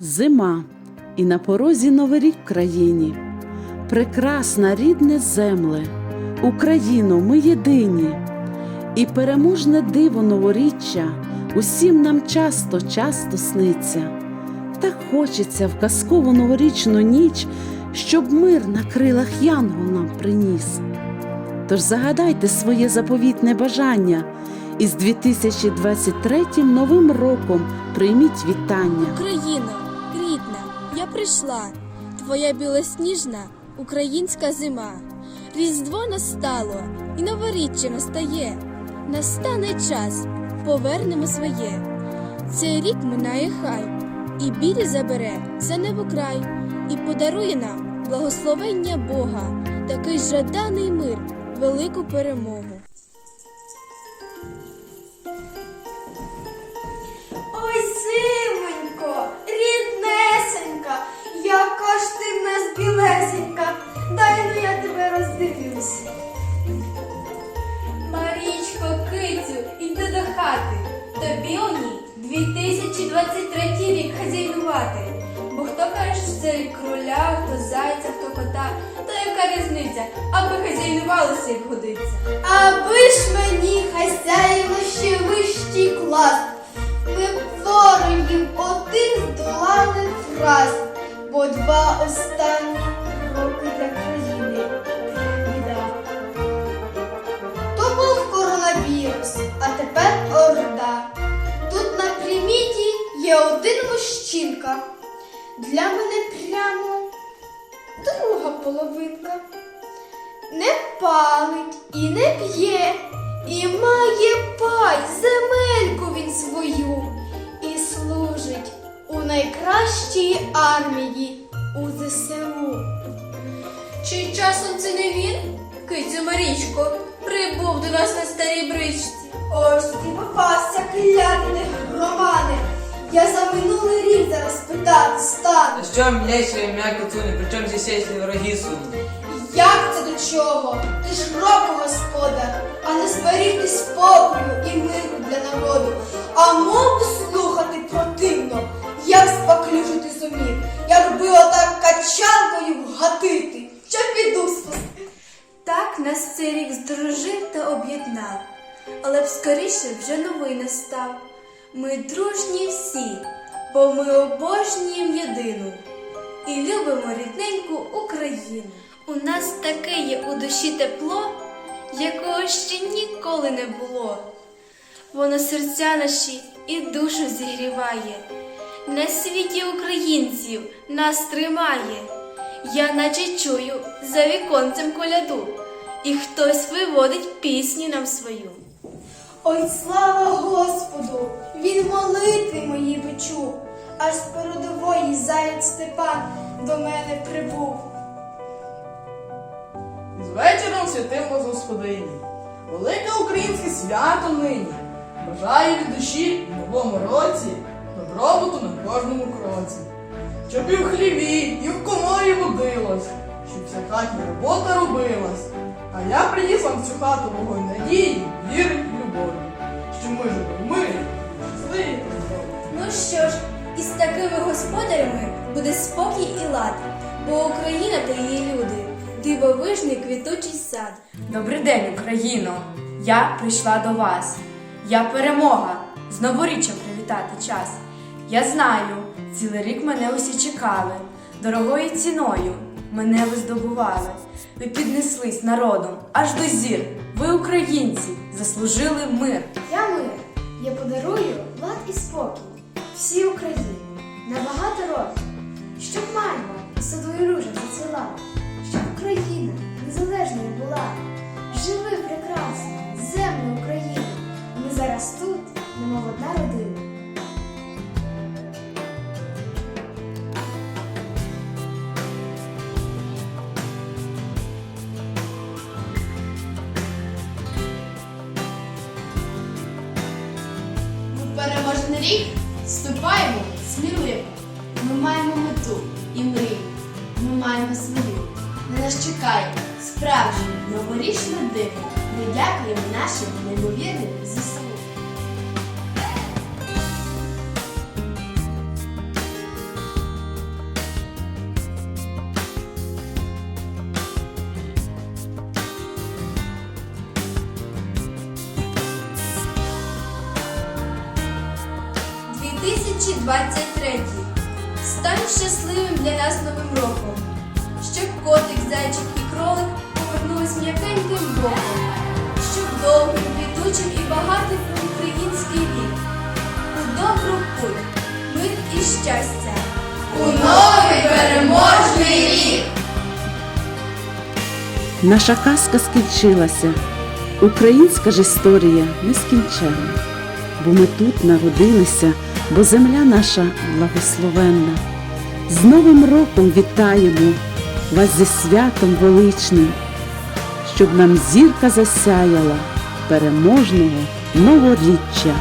Зима, і на порозі новий рік в країні. Прекрасна рідне земле, Україно, ми єдині, і переможне диво новоріччя усім нам часто, часто сниться. Так хочеться в казкову новорічну ніч, щоб мир на крилах янгол нам приніс. Тож загадайте своє заповітне бажання, і з 2023 новим роком прийміть вітання. Я прийшла, твоя білосніжна українська зима. Різдво настало і новоріччя настає. Настане час, повернемо своє. Цей рік минає хай, і білі забере за небо край, і подарує нам благословення Бога, такий жаданий мир, велику перемогу. Хати. Тобі у ній 2023 рік хазяйнувати. Бо хто каже, що це кроля, хто зайця, хто кота, то яка різниця, аби хазяйнувалося, як годиться. Аби ж мені хазяїну ще вищий клас. Ми ворогів один здолали враз, бо два останні мужчинка. Для мене прямо друга половинка. Не палить і не п'є, і має пай, земельку він свою, і служить у найкращій армії у ЗСУ. Чи часом це не він? Кицю Марічко, прибув до нас на старій бричці. Ось ти попався, клятине громаде. Я за минулий рік зараз питати стану. А що м'яйся ім'я Кацуни, причому здесь є враги суни? Як це до чого? Ти ж року господар, а не зберігти спокою і миру для народу. А мову слухати противно, як споклюжити зумів, якби отак качалкою вгатити, що піду спусти. Так нас цей рік здружив та об'єднав, але б скоріше вже новий настав. Ми дружні всі, бо ми обожнюємо єдину і любимо рідненьку Україну. У нас таке є у душі тепло, якого ще ніколи не було. Воно серця наші і душу зігріває. На світі українців нас тримає. Я наче чую за віконцем коляду, і хтось виводить пісню нам свою. Ой, слава Господу! Він молитви мої почув, аж з передової заяць Степан до мене прибув. З вечором святим вас Господині, велике українське свято нині. Бажаю від душі в новому році добробуту на кожному кроці. Щоб і в хліві, і в коморі водилось, щоб вся хатня робота робилась. А я приніс вам в цю хату вогонь надії, віри і що ми живемо мирі, щасливі. Ну що ж, із такими господарями буде спокій і лад, бо Україна та її люди дивовижний квітучий сад. Добрий день, Україно! Я прийшла до вас. Я перемога. З новоріччям привітати час. Я знаю, цілий рік мене усі чекали. Дорогою ціною мене ви здобували. Ви піднеслись народом аж до зір. Ви, українці, заслужили мир. Я мир, я подарую лад і спокій всій Україні на багато років, щоб мальва садою ружа зацвіла, щоб Україна незалежною була. Живи прекрасно, землю України. Ми зараз тут, немов одна родина. Рік вступаємо сміливо. Ми маємо мету і мрію. Ми маємо свою. На нас чекає справжнє новорічне диво. Ми дякуємо нашим неймовірним ЗСУ. 2023. Стань щасливим для нас новим роком. Щоб котик, зайчик і кролик повернулись м'якеньким боком. Щоб довгим, квітучим і багатим був український рік. У добру путь, мир і щастя. У новий переможний рік! Наша казка скінчилася. Українська ж історія нескінченна. Бо ми тут народилися, бо земля наша благословенна. З Новим роком вітаємо вас зі святом величним, щоб нам зірка засяяла переможного новоріччя.